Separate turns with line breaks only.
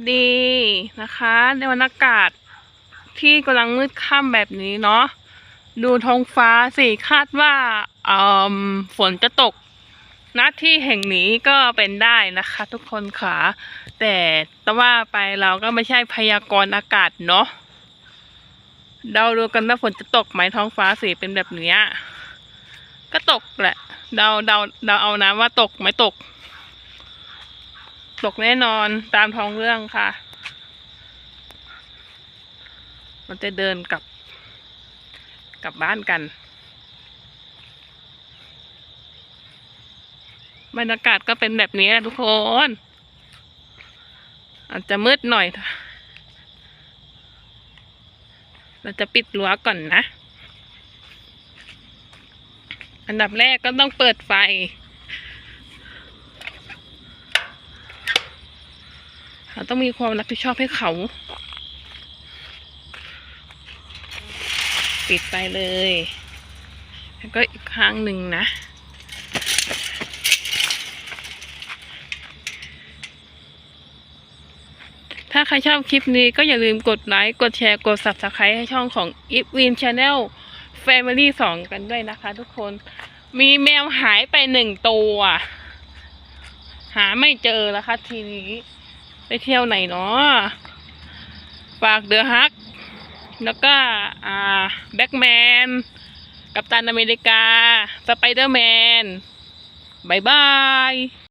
วัสดีนะคะ ในวันอากาศที่กำลังมืดค่ำแบบนี้เนาะดูท้องฟ้าสิคาดว่าฝนจะตกณที่แห่งนี้ก็เป็นได้นะคะ ทุกคนค่ะ แต่แต่ว่าไปเราก็ไม่ใช่พยากรณ์อากาศเนาะเดาดูกันว่าฝนจะตกไหมท้องฟ้าสีเป็นแบบเนี้ยก็ตกแหละ เดาเดาเดาเอานะว่าตกไหมตก ตกแน่นอนตามท้องเรื่องค่ะ มันจะเดินกลับ กลับบ้านกันบรรยากาศก็เป็นแบบนี้แหละทุกคน อาจจะมืดหน่อย เราจะปิดรั้วก่อนนะ อันดับแรกก็ต้องเปิดไฟ เราต้องมีความรับผิดชอบให้เขา ปิดไปเลย แล้วก็อีกข้างหนึ่งนะ ถ้าใครชอบคลิปนี้ก็อย่าลืมกดไลค์ กดแชร์ กด subscribe ให้ช่องของ i p w i n Channel Family 2 กันด้วยนะคะทุกคน มีแมวหายไปหนึ่งตัว หาไม่เจอแล้วค่ะทีนี้ ไปเที่ยวไหนเนาะฝากเดอะฮัก แล้วก็อ่าแบ็กแมน กัปตันอเมริกา สไปเดอร์แมนบายบาย